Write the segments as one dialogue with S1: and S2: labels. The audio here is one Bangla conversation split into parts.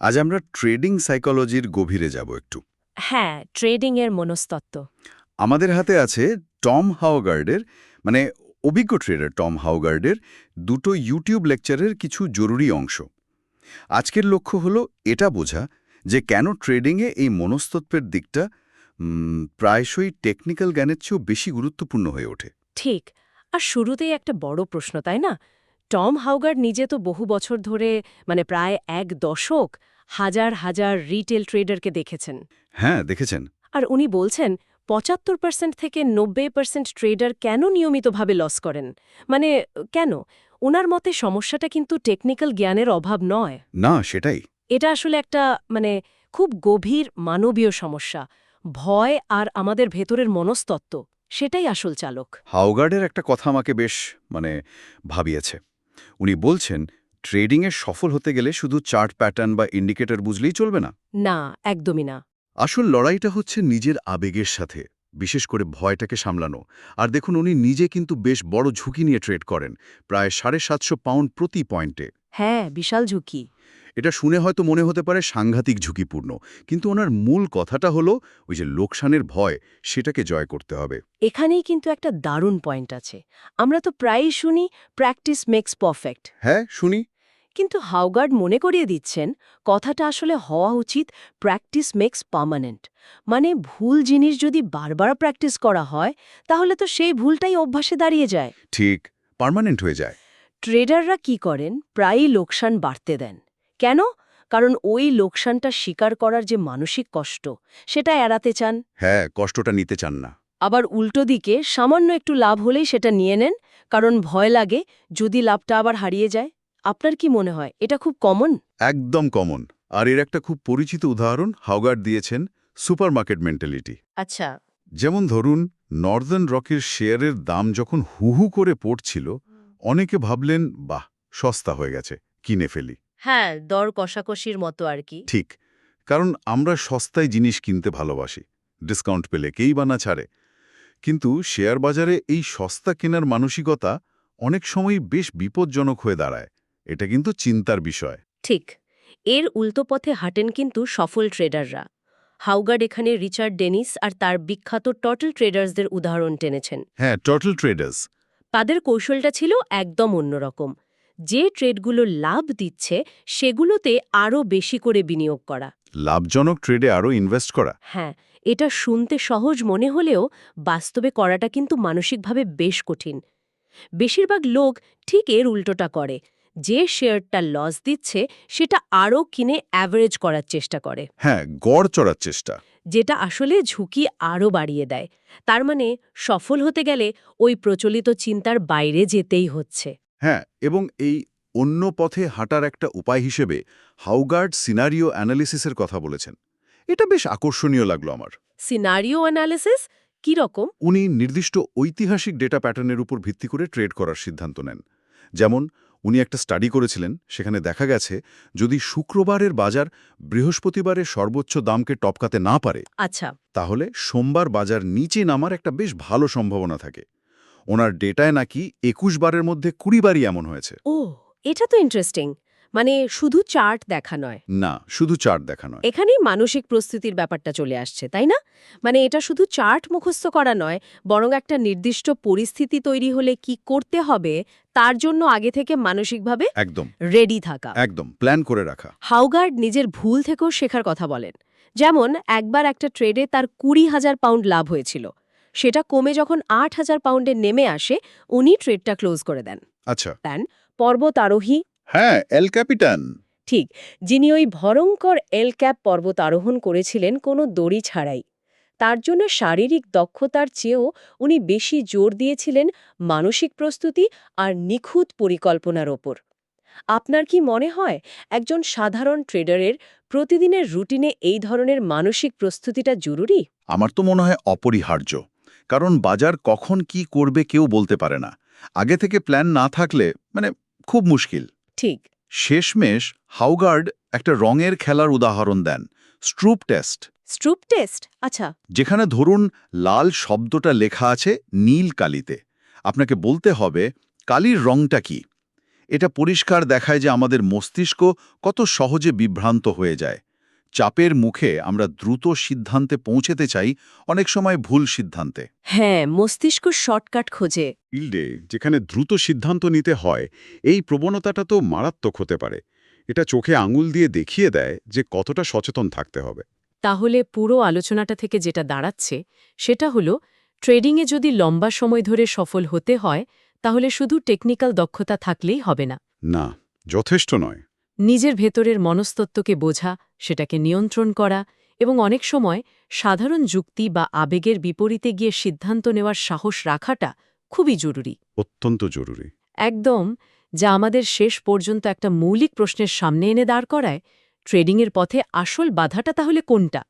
S1: আজ আমরা ট্রেডিং সাইকোলজির গভীরে যাব একটু।
S2: হ্যাঁ ট্রেডিংয়ের মনস্তত্ত্ব।
S1: আমাদের হাতে আছে টম হাওগার্ডের মানে অভিজ্ঞ ট্রেডার টম হাওগার্ডের দুটো ইউটিউব লেকচারের কিছু জরুরি অংশ। আজকের লক্ষ্য হলো এটা বোঝা যে কেন ট্রেডিংয়ে এই মনস্তত্ত্বের দিকটা প্রায়শই টেকনিক্যাল জ্ঞানের চেয়েও বেশি গুরুত্বপূর্ণ হয়ে ওঠে।
S2: ঠিক আর শুরুতেই একটা বড় প্রশ্ন তাই না? টম হাউগার্ড নিজে তো বহু বছর ধরে মানে প্রায় এক দশক হাজার হাজার রিটেল ট্রেডারকে দেখেছেন।
S1: হ্যাঁ দেখেছেন।
S2: আর উনি বলছেন পঁচাত্তর পার্সেন্ট থেকে নব্বই পার্সেন্ট ট্রেডার কেন নিয়মিতভাবে লস করেন? মানে কেন? ওনার মতে সমস্যাটা কিন্তু টেকনিক্যাল জ্ঞানের অভাব নয়।
S1: না সেটাই।
S2: এটা আসলে একটা মানে খুব গভীর মানবীয় সমস্যা। ভয় আর আমাদের ভেতরের মনস্তত্ত্ব সেটাই আসল চালক।
S1: হাওগার্ডের একটা কথা আমাকে বেশ মানে ভাবিয়েছে। উনি বলছেন ট্রেডিংয়ে সফল হতে গেলে শুধু চার্ট প্যাটার্ন বা ইন্ডিকেটর বুঝলেই চলবে না।
S2: না একদমই না।
S1: আসল লড়াইটা হচ্ছে নিজের আবেগের সাথে বিশেষ করে ভয়টাকে সামলানো। আর দেখুন উনি নিজে কিন্তু বেশ বড় ঝুঁকি নিয়ে ট্রেড করেন প্রায় সাড়ে সাতশো পাউন্ড প্রতি পয়েন্টে।
S2: হ্যাঁ বিশাল ঝুঁকি।
S1: এটা শুনে হয়তো মনে হতে পারে সাংঘাতিক ঝুঁকিপূর্ণ কিন্তু ওনার মূল কথাটা হলো ওই যে লোকসানের ভয় সেটাকে জয় করতে হবে।
S2: এখানেই কিন্তু একটা দারুণ পয়েন্ট আছে। আমরা তো প্রায়ই শুনি প্র্যাকটিস মেক্স পারফেক্ট
S1: হ্যাঁ শুনি।
S2: কিন্তু হাউগার্ড মনে করিয়ে দিচ্ছেন কথাটা আসলে হওয়া উচিত প্র্যাকটিস মেক্স পার্মানেন্ট মানে ভুল জিনিস যদি বারবার প্র্যাকটিস করা হয় তাহলে তো সেই ভুলটাই অভ্যাসে দাঁড়িয়ে যায়।
S1: ঠিক পার্মানেন্ট হয়ে যায়।
S2: ট্রেডাররা কি করেন প্রায়ই লোকসান বাড়তে দেন। কেন? কারণ ওই লোকসানটা স্বীকার করার যে মানসিক কষ্ট সেটা এড়াতে চান।
S1: হ্যাঁ কষ্টটা নিতে চান না।
S2: আবার উল্টো দিকে সামান্য একটু লাভ হলেই সেটা নিয়ে নেন কারণ ভয় লাগে যদি লাভটা আবার হারিয়ে যায়। আপনার কি মনে হয় এটা খুব কমন?
S1: একদম কমন। আর এর একটা খুব পরিচিত উদাহরণ হাওগার্ড দিয়েছেন সুপারমার্কেট মেন্টালিটি।
S2: আচ্ছা।
S1: যেমন ধরুন নর্দার্ন রকের শেয়ারের দাম যখন হুহু করে পড়ছিল অনেকে ভাবলেন বাহ সস্তা হয়ে গেছে কিনে ফেলি।
S2: হ্যাঁ দর কষাকষির মতো আর কি।
S1: ঠিক কারণ আমরা সস্তায় জিনিস কিনতে ভালোবাসি ডিসকাউন্ট পেলে কেই বা না ছাড়ে। কিন্তু শেয়ার বাজারে এই সস্তা কেনার মানসিকতা অনেক সময় বেশ বিপজ্জনক হয়ে দাঁড়ায় এটা কিন্তু চিন্তার বিষয়।
S2: ঠিক এর উল্টো পথে হাঁটেন কিন্তু সফল ট্রেডাররা। হাউগার্ড এখানে রিচার্ড ডেনিস আর তার বিখ্যাত টটল ট্রেডার্সদের উদাহরণ টেনেছেন।
S1: হ্যাঁ টটল ট্রেডার্স
S2: তাদের কৌশলটা ছিল একদম অন্যরকম। যে ট্রেডগুলো লাভ দিচ্ছে সেগুলোতে আরও বেশি করে বিনিয়োগ করা।
S1: লাভজনক ট্রেডে আরও ইনভেস্ট করা।
S2: হ্যাঁ এটা শুনতে সহজ মনে হলেও বাস্তবে করাটা কিন্তু মানসিকভাবে বেশ কঠিন। বেশিরভাগ লোক ঠিক এর উল্টোটা করে। যে শেয়ারটা লস দিচ্ছে সেটা আরও কিনে অ্যাভারেজ করার চেষ্টা করে।
S1: হ্যাঁ গড় চড়ার চেষ্টা।
S2: যেটা আসলে ঝুঁকি আরও বাড়িয়ে দেয়। তার মানে সফল হতে গেলে ওই প্রচলিত চিন্তার বাইরে যেতেই হচ্ছে।
S1: হ্যাঁ এবং এই অন্য পথে হাঁটার একটা উপায় হিসেবে হাউগার্ড সিনারিও অ্যানালিসিসের কথা বলেছেন। এটা বেশ আকর্ষণীয় লাগল আমার।
S2: Scenario analysis? কী রকম?
S1: উনি নির্দিষ্ট ঐতিহাসিক ডেটা প্যাটার্নের উপর ভিত্তি করে ট্রেড করার সিদ্ধান্ত নেন। যেমন উনি একটা স্টাডি করেছিলেন সেখানে দেখা গেছে যদি শুক্রবারের বাজার বৃহস্পতিবারের সর্বোচ্চ দামকে টপকাতে না পারে
S2: আচ্ছা।
S1: তাহলে সোমবার বাজার নিচে নামার একটা বেশ ভালো সম্ভাবনা থাকে। ওনার ডেটায় নাকি একুশ বারের মধ্যে কুড়ি বারই এমন হয়েছে।
S2: ও এটা তো ইন্টারেস্টিং মানে শুধু চার্ট দেখা নয়।
S1: না শুধু চার্ট দেখা নয়।
S2: এখানেই মানসিক প্রস্তুতির ব্যাপারটা চলে আসছে তাই না? মানে এটা শুধু চার্ট মুখস্থ করা নয় বরং একটা নির্দিষ্ট পরিস্থিতি তৈরি হলে কি করতে হবে তার জন্য আগে থেকে মানসিকভাবে
S1: একদম।
S2: রেডি থাকা।
S1: একদম প্ল্যান করে রাখা।
S2: হাউগার্ড নিজের ভুল থেকেও শেখার কথা বলেন। যেমন একবার একটা ট্রেডে তার কুড়ি হাজার পাউন্ড লাভ হয়েছিল। সেটা কমে যখন আট হাজার পাউন্ডে নেমে আসে উনি ট্রেডটা ক্লোজ করে দেন।
S1: আচ্ছা।
S2: দেন পর্বত আরোহী
S1: হ্যাঁ এল ক্যাপিটান।
S2: ঠিক যিনি ওই ভয়ঙ্কর এল ক্যাপ পর্বত আরোহণ করেছিলেন কোনো দড়ি ছাড়াই। তার জন্য শারীরিক দক্ষতার চেয়েও উনি বেশি জোর দিয়েছিলেন মানসিক প্রস্তুতি আর নিখুঁত পরিকল্পনার ওপর। আপনার কি মনে হয় একজন সাধারণ ট্রেডারের প্রতিদিনের রুটিনে এই ধরনের মানসিক প্রস্তুতিটা জরুরি?
S1: আমার তো মনে হয় অপরিহার্য কারণ বাজার কখন কি করবে কেউ বলতে পারে না। আগে থেকে প্ল্যান না থাকলে মানে খুব মুশকিল।
S2: ঠিক।
S1: শেষমেশ হাউগার্ড একটা রঙের খেলার উদাহরণ দেন স্ট্রুপ টেস্ট।
S2: স্ট্রুপ টেস্ট? আচ্ছা।
S1: যেখানে ধরুন লাল শব্দটা লেখা আছে নীল কালিতে। আপনাকে বলতে হবে কালির রংটা কি।
S3: এটা পরিষ্কার দেখায় যে আমাদের মস্তিষ্ক কত সহজে বিভ্রান্ত হয়ে যায়। চাপের মুখে আমরা দ্রুত সিদ্ধান্তে পৌঁছেতে চাই অনেক সময় ভুল সিদ্ধান্তে।
S4: হ্যাঁ মস্তিষ্ক শর্টকাট খোঁজে।
S1: ফিল্ডে যেখানে দ্রুত সিদ্ধান্ত নিতে হয় এই প্রবণতাটা তো মারাত্মক হতে পারে। এটা চোখে আঙুল দিয়ে দেখিয়ে দেয় যে কতটা সচেতন থাকতে হবে।
S2: তাহলে পুরো আলোচনাটা থেকে যেটা দাঁড়াচ্ছে সেটা হলো ট্রেডিংয়ে যদি লম্বা সময় ধরে সফল হতে হয় তাহলে শুধু টেকনিক্যাল দক্ষতা থাকলেই হবে না।
S1: না যথেষ্ট নয়।
S2: নিজের ভেতরের মনস্তত্ত্বকে বোঝা সেটাকে নিয়ন্ত্রণ করা এবং অনেক সময় সাধারণ যুক্তি বা আবেগের বিপরীতে গিয়ে সিদ্ধান্ত নেওয়ার সাহস রাখাটা খুবই জরুরি।
S1: অত্যন্ত জরুরি।
S2: একদম যা আমাদের শেষ পর্যন্ত একটা মৌলিক প্রশ্নের সামনে এনে দাঁড় করায়। ট্রেডিংয়ের পথে আসল বাধাটা তাহলে কোনটা?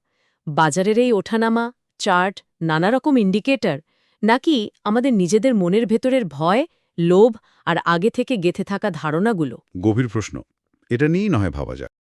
S2: বাজারের এই ওঠানামা চার্ট নানা রকম ইন্ডিকেটর নাকি আমাদের নিজেদের মনের ভেতরের ভয় লোভ আর আগে থেকে গেথে থাকা ধারণাগুলো?
S1: গভীর প্রশ্ন। এটা নিয়েই নয় ভাবা যাক